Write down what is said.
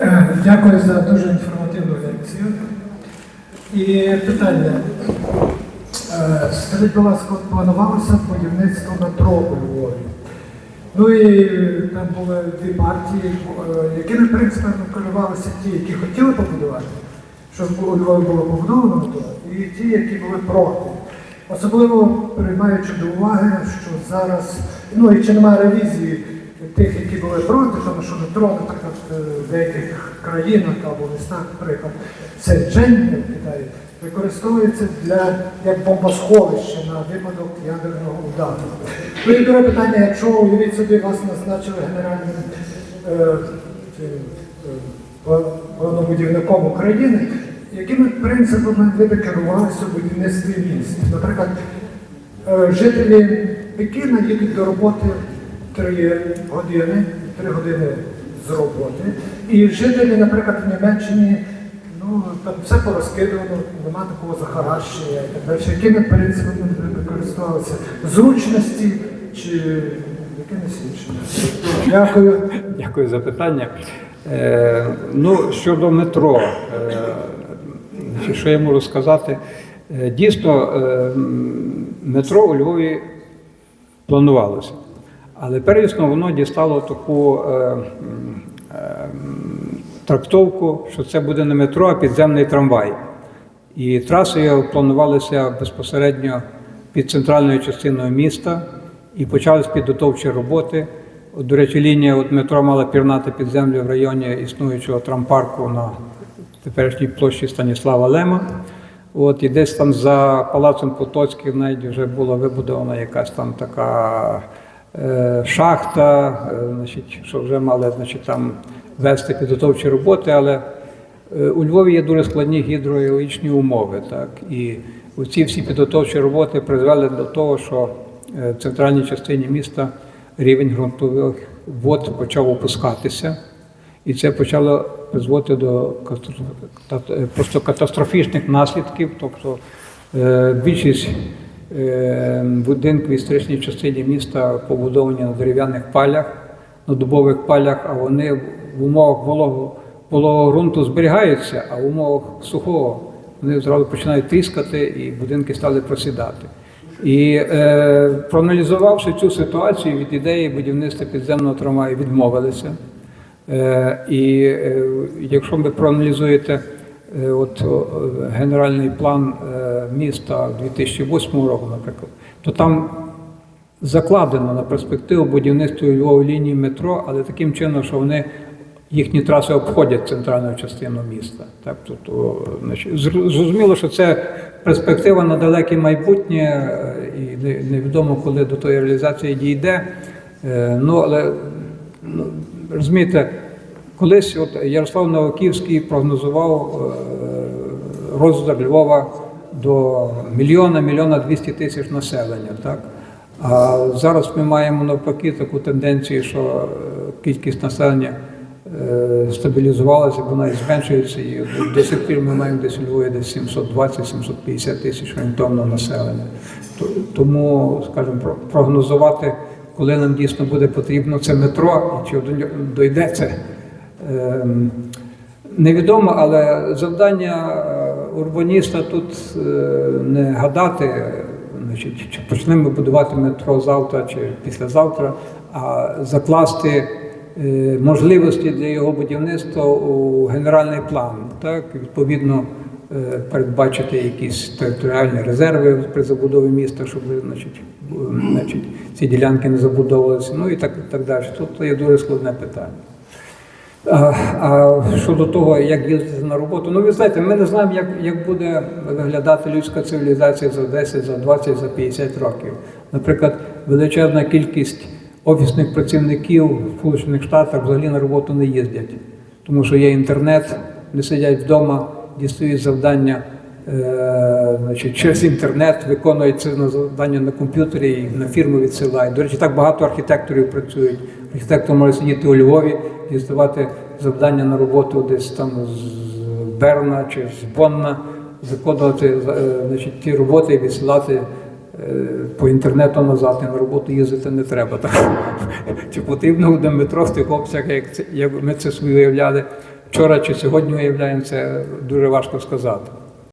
Е, Дякую за дуже інформативну лекцію. І питання. Е, Скажіть, будь ласка, планувалося будівництво метро у Львові. Ну і там були дві партії, е, якими принципами керувалися ті, які хотіли побудувати, щоб у Львові було побудовано метро, і ті, які були проти. Особливо приймаючи до уваги, що зараз, ну і чи немає ревізії тих, які були проти, тому що метро, наприклад, е, в деяких країнах або містах, наприклад, це Джень в Китаї, використовується для як бомбосховище на випадок ядерного удару. Ну друге питання, якщо уявіть собі, вас назначили генеральним е, е, України, якими принципами ви керувалися у будівництві міст? Наприклад, Е, Жителі Пекіна їдуть до роботи 3 години, 3 години з роботи. І жителі, наприклад, в Німеччині, ну там все порозкидувано, нема такого захаращення і так далі. Якими принципами ви використовувалися? Зручності чи якимись іншими? Дякую. Дякую за питання. Е, ну, щодо метро, е, що я можу сказати? Е, дійсно, е, метро у Львові планувалося. Але первісно воно дістало таку е, е, трактовку, що це буде не метро, а підземний трамвай. І трасою планувалися безпосередньо під центральною частиною міста і почались підготовчі роботи. От, До речі, лінія от метро мала пірнати під землю в районі існуючого трампарку на теперішній площі Станіслава Лема. От, і десь там за палацом Потоцьким навіть вже була вибудована якась там така шахта, е, значить, що вже мали значить, там вести підготовчі роботи, але Е, У Львові є дуже складні гідрогеологічні умови, так і ці всі підготовчі роботи призвели до того, що е, в центральній частині міста рівень ґрунтових вод почав опускатися, і це почало призводити до е, просто катастрофічних наслідків. Тобто е, більшість е, будинків в історичній частині міста побудовані на дерев'яних палях, на дубових палях, а вони в умовах вологого вологого ґрунту зберігаються, а в умовах сухого вони зразу починають тріскати і будинки стали просідати. І е, проаналізувавши цю ситуацію від ідеї будівництва підземного трамваю, відмовилися. Е, і е, якщо ви проаналізуєте от, генеральний план е, міста 2008 року, наприклад, то там закладено на перспективу будівництва у Львові лінії метро, але таким чином, що вони їхні траси обходять центральну частину міста. Так, тобто, значить, зрозуміло, що це перспектива на далеке майбутнє, е, і невідомо, коли до тої реалізації дійде. Е, Ну, але ну, розумієте, колись от Ярослав Новаківський прогнозував е, розвиток Львова до мільйона, мільйона двісті тисяч населення. Так? А зараз ми маємо навпаки таку тенденцію, що е, кількість населення е, стабілізувалася, вона зменшується. І до сих пір ми маємо десь у Львові десь 720-750 тисяч орієнтовного населення. Тому, скажімо, прогнозувати, коли нам дійсно буде потрібно це метро, і чи дойде це. Ем, Невідомо, але завдання е, урбаніста тут е, не гадати, значить, чи почнемо будувати метро завтра чи післязавтра, а закласти е, можливості для його будівництва у генеральний план. Так, відповідно, передбачити якісь територіальні резерви при забудові міста, щоб значить, значить, ці ділянки не забудовувалися. Ну і так, так далі. Тут є дуже складне питання. А, щодо того, як їздити на роботу, ну ви знаєте, ми не знаємо, як, як буде виглядати людська цивілізація за 10, за 20, за 50 років. Наприклад, величезна кількість офісних працівників в Сполучених Штатах взагалі на роботу не їздять, тому що є інтернет, не сидять вдома, дістають завдання значить, через інтернет, виконують це завдання на комп'ютері і на фірму відсилають. До речі, так багато архітекторів працюють. Архітектор може сидіти у Львові, діставати завдання на роботу десь там з Берна чи з Бонна, закладувати е, значить, ті роботи і відсилати е, по інтернету назад. І на роботу їздити не треба. Так? Чи потрібно буде метро в тих обсягах, як, це, як ми це собі уявляли вчора чи сьогодні уявляємо, це дуже важко сказати.